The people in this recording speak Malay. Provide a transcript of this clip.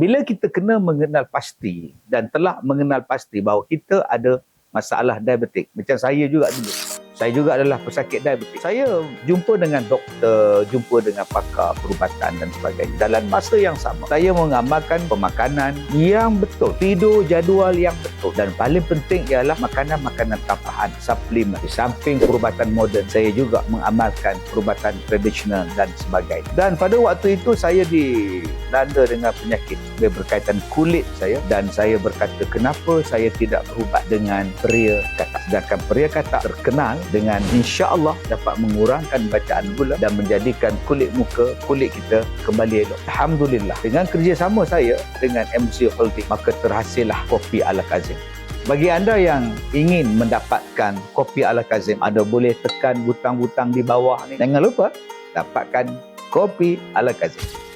Bila kita kena mengenal pasti dan telah mengenal pasti bahawa kita ada masalah diabetik. Macam saya juga dulu. Saya juga adalah pesakit diabetik. Saya jumpa dengan doktor, jumpa dengan pakar perubatan dan sebagainya. Dalam masa yang sama, saya mengamalkan pemakanan yang betul. Tidur jadual yang betul. Dan paling penting ialah makanan-makanan tambahan, suplemen. Di samping perubatan moden, saya juga mengamalkan perubatan tradisional dan sebagainya. Dan pada waktu itu, saya dilanda dengan penyakit berkaitan kulit saya. Dan saya berkata, kenapa saya tidak berubat dengan peria katak. Sedangkan peria katak terkenal dengan insya Allah dapat mengurangkan bacaan gula dan menjadikan kulit muka, kulit kita kembali elok. Alhamdulillah. Dengan kerjasama saya dengan MC Holding, maka terhasillah kopi ala Kazim. Bagi anda yang ingin mendapatkan kopi ala Kazim, anda boleh tekan butang-butang di bawah ni. Jangan lupa dapatkan kopi ala Kazim.